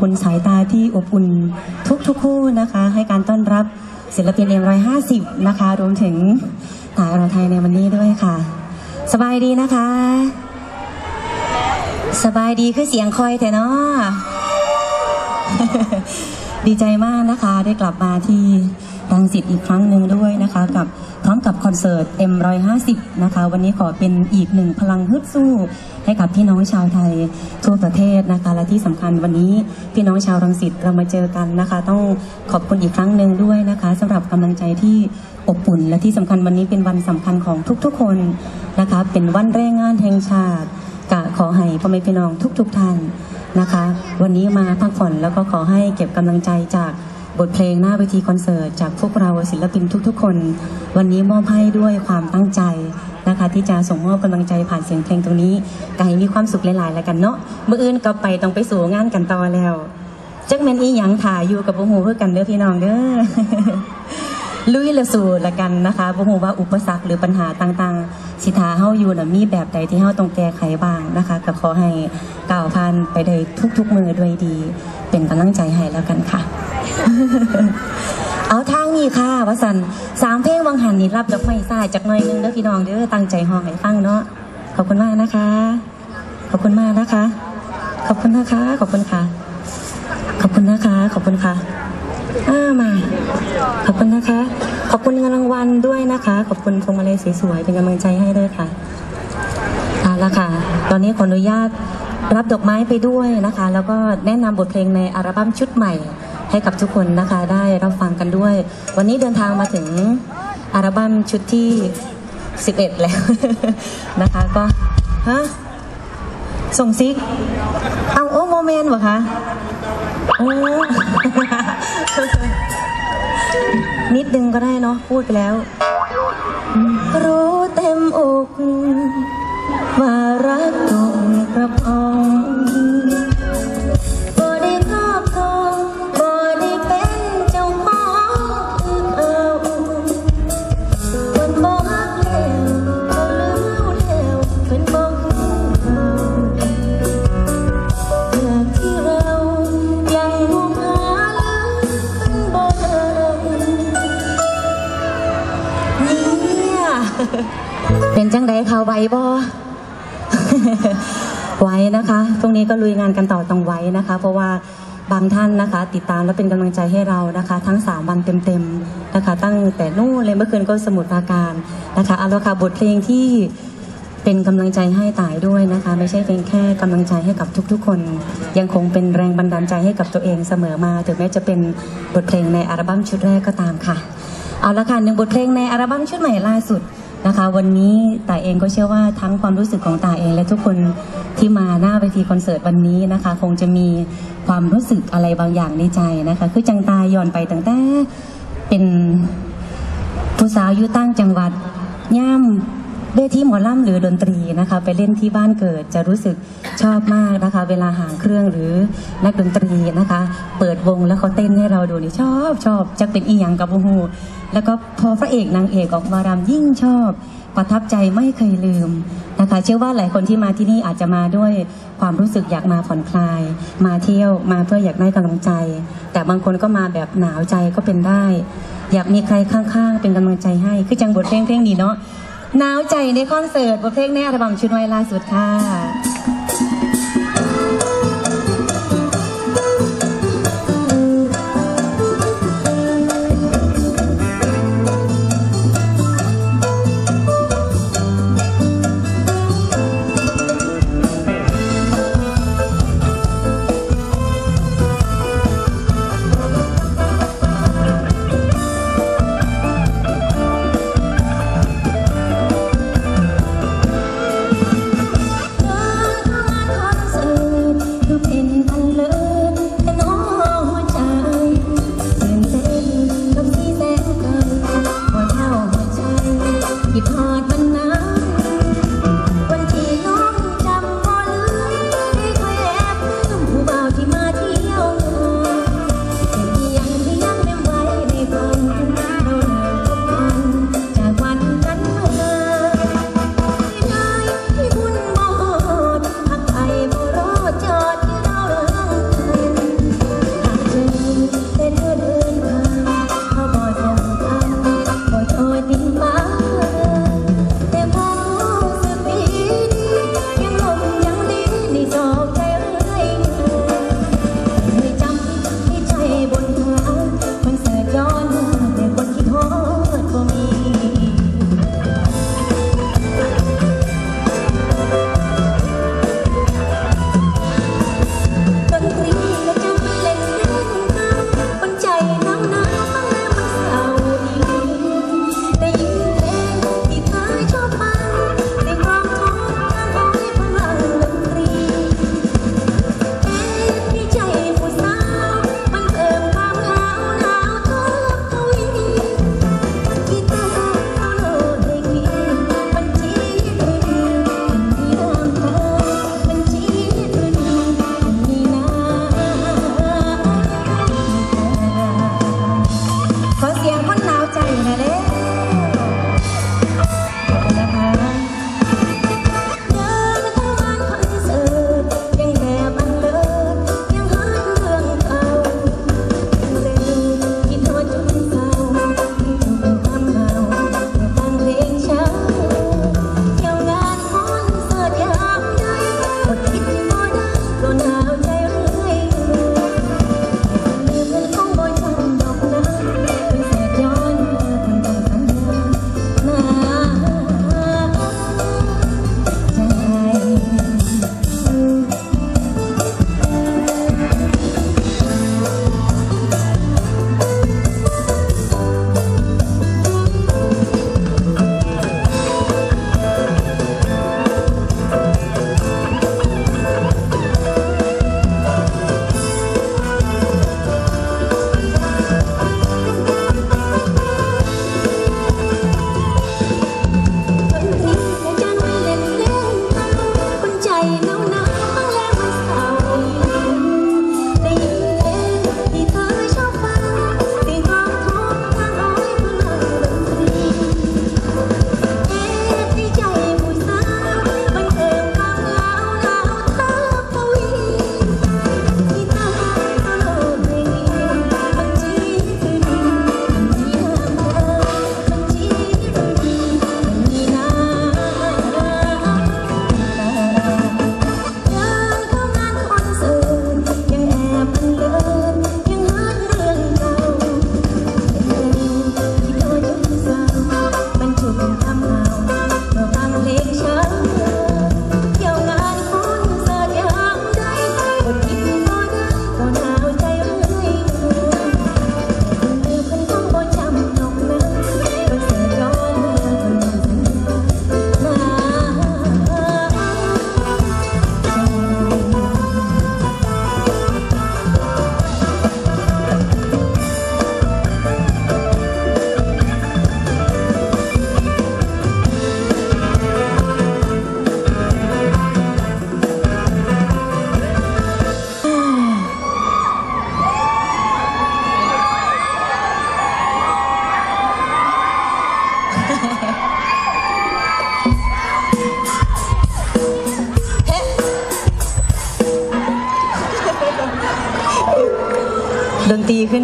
คุณสายตาที่อบอุ่นทุกๆคู่นะคะ ให้การต้อนรับศิลปินเอ็มร้อยห้าสิบนะคะ รวมถึงสายอรไทยในวันนี้ด้วยค่ะ สบายดีนะคะ สบายดีคือเสียงคอยแต่เนาะดีใจมากนะคะได้กลับมาที่ รังสิตอีกครั้งหนึ่งด้วยนะคะกับพร้อมกับคอนเสิร์ต M150 นะคะวันนี้ขอเป็นอีกหนึ่งพลังฮึดสู้ ให้กับพี่น้องชาวไทยทั่วประเทศนะคะและที่สำคัญวันนี้พี่น้องชาวรังสิตเรามาเจอกันนะคะ ต้องขอบคุณอีกครั้งหนึ่งด้วยนะคะสำหรับกำลังใจที่อบอุ่นและที่สำคัญวันนี้เป็นวันสำคัญของทุกๆคนนะคะ เป็นวันแรงงานแห่งชาติกะขอให้พ่อแม่พี่น้องทุกๆท่านนะคะ วันนี้มาพักผ่อนแล้วก็ขอให้เก็บกำลังใจจาก บทเพลงหน้าเวทีคอนเสิร์ตจากพวกเราศิลปินทุกๆ คน วันนี้มอบให้ด้วยความตั้งใจนะคะ ที่จะส่งมอบกำลังใจผ่านเสียงเพลงตรงนี้ก็ให้มีความสุขหลายๆแล้วกันเนาะเมื่ออื่นก็ไปต้องไปสู่งานกันต่อแล้วจักแมนอีหยังถ่ายอยู่กับบ่ฮู้คือกันเด้อพี่น้องเด้อ ลุยละสู่ละกันนะคะบ่ฮู้ว่าอุปสรรคหรือปัญหาต่างๆ สิทาเฮาอยู่น่ะมีแบบใดที่เฮาต้องแก้ไขบ้างนะคะ ก็ขอให้ก้าวผ่านไปได้ทุกๆมือด้วยดี เป็นกำลังใจให้แล้วกันค่ะ เอาทางนี้ค่ะวสันสามเพลงวังหันนี่รับดอกไม้ทราจากหน่อยนึงเด้อพี่น้องเด้อตั้งใจห้องให้ฟังเนาะขอบคุณมากนะคะ ขอบคุณมากนะคะ ขอบคุณนะคะ ขอบคุณค่ะ ขอบคุณนะคะ ขอบคุณค่ะ อ้ามา ขอบคุณนะคะ ขอบคุณเงินรางวัลด้วยนะคะ ขอบคุณพวงมาลัยสวยๆเป็นกำลังใจให้ด้วยค่ะเอาละค่ะ ตอนนี้ขออนุญาตรับดอกไม้ไปด้วยนะคะ แล้วก็แนะนำบทเพลงในอัลบั้มชุดใหม่ ให้กับทุกคนนะคะ ได้รับฟังกันด้วย วันนี้เดินทางมาถึงอัลบั้มชุดที่ 11 แล้วนะคะก็ฮะส่งซิก เอาโอ้โมเมนต์เหรอคะ โอ้นิดนึงก็ได้เนาะพูดไปแล้ว รู้เต็มอกว่ารักตรงกระพอง ไดเขาไว้บ่ไว้นะคะตรงนี้ก็ลุยงานกันต่อต้องไว้นะคะ เพราะว่าบางท่านนะคะ ติดตามและเป็นกำลังใจให้เรานะคะ ทั้ง 3 วันเต็มๆนะคะ ตั้งแต่นู่นเลยเมื่อคืนก็สมุทรปราการนะคะเอาละค่ะบทเพลงที่เป็นกำลังใจให้ตายด้วยนะคะ ไม่ใช่เป็นแค่กำลังใจให้กับทุกๆ คน ยังคงเป็นแรงบันดาลใจให้กับตัวเองเสมอมาถึงแม้จะเป็นบทเพลงในอัลบั้มชุดแรกก็ตามค่ะเอาละค่ะหนึ่งบทเพลงในอัลบั้มชุดใหม่ล่าสุด นะคะวันนี้ตาเองก็เชื่อว่าทั้งความรู้สึกของตาเอง และทุกคนที่มาหน้าเวทีคอนเสิร์ตวันนี้นะคะ คงจะมีความรู้สึกอะไรบางอย่างในใจนะคะ คือจังตายย้อนไปตั้งแต่เป็นผู้สาวอยู่ตั้งจังหวัดย่ำ เวทีหมอลำหรือดนตรีนะคะ ไปเล่นที่บ้านเกิดจะรู้สึกชอบมากนะคะ เวลาหางเครื่องหรือนักดนตรีนะคะ เปิดวงแล้วเขาเต้นให้เราดูนี่ชอบชอบจะเป็นอีหยังกับโอ้โหแล้วก็พอพระเอกนางเอกออกมารำยิ่งชอบประทับใจไม่เคยลืมนะคะ เชื่อว่าหลายคนที่มาที่นี่อาจจะมาด้วยความรู้สึกอยากมาผ่อนคลาย มาเที่ยวมาเพื่ออยากได้กำลังใจ แต่บางคนก็มาแบบหนาวใจก็เป็นได้ อยากมีใครข้างๆ เป็นกำลังใจให้ คือจังบทเพลงเพลงนี้เนาะ หนาวใจในคอนเสิร์ตบทเพลงในอัลบั้มชุดไวล่าสุดค่ะ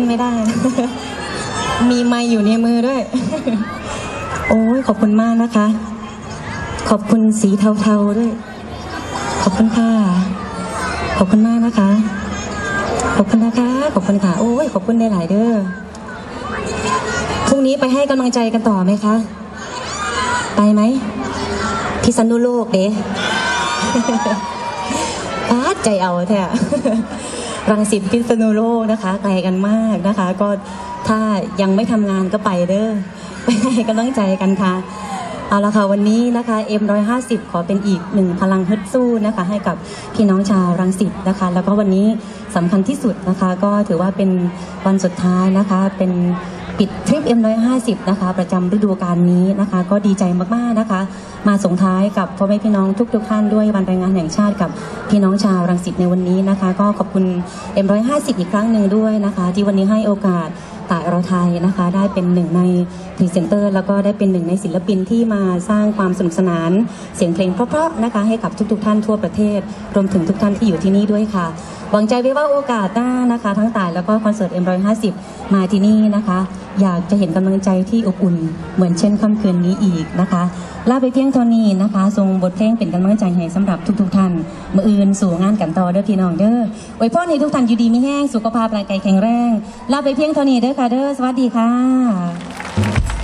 ไม่ได้ มีไม้อยู่ในมือด้วย โอ้ยขอบคุณมากนะคะ ขอบคุณสีเทาๆด้วย ขอบคุณค่ะ ขอบคุณมากนะคะ ขอบคุณนะคะ ขอบคุณค่ะ โอ้ยขอบคุณได้หลายๆเด้อ พรุ่งนี้ไปให้กำลังใจกันต่อไหมคะ ไปไหมพิษณุโลกเด้ปาใจเอาแท้ รังสิตพิษณุโลกนะคะไกลกันมากนะคะ ก็ถ้ายังไม่ทำงานก็ไปเด้อไปให้กำลังใจกันค่ะเอาละค่ะวันนี้นะคะ M150 ขอเป็นอีกหนึ่งพลังฮึดสู้นะคะ ให้กับพี่น้องชาวรังสิตนะคะ แล้วก็วันนี้สำคัญที่สุดนะคะ ก็ถือว่าเป็นวันสุดท้ายนะคะเป็น ปิดทริป M150 นะคะประจำฤดูกาลนี้นะคะ ก็ดีใจมากๆนะคะ มาส่งท้ายกับพ่อแม่พี่น้องทุกๆท่านด้วยวันแรงงานแห่งชาติกับพี่น้องชาวรังสิตในวันนี้นะคะ ก็ขอบคุณ M150 อีกครั้งหนึ่งด้วยนะคะ ที่วันนี้ให้โอกาสต่ายเราไทยนะคะ ได้เป็นหนึ่งในพรีเซนเตอร์ แล้วก็ได้เป็นหนึ่งในศิลปินที่มาสร้างความสนุกสนาน เสียงเพลงเพราะๆนะคะให้กับทุกๆ ท่านทั่วประเทศ รวมถึงทุกท่านที่อยู่ที่นี่ด้วยค่ะหวังใจไว้ว่าโอกาสหน้านะคะ ทั้งตายแล้วก็คอนเสิร์ต M150 มาที่นี่นะคะ อยากจะเห็นกำลังใจที่อบอุ่นเหมือนเช่นค่ำคืนนี้อีกนะคะลาไปเพียงเท่านี้นะคะ ทรงบทเพลงเป็นกำลังใจให้สำหรับทุก ๆ ท่านมืออื่นสู่งานกันต่อเด้อพี่น้องเด้อไว้พ่อในทุกท่านอยู่ดีไมีแห้งสุขภาพร่างกายแข็งแรงลาไปเพียงเท่านี้เด้อค่ะเด้อสวัสดีค่ะ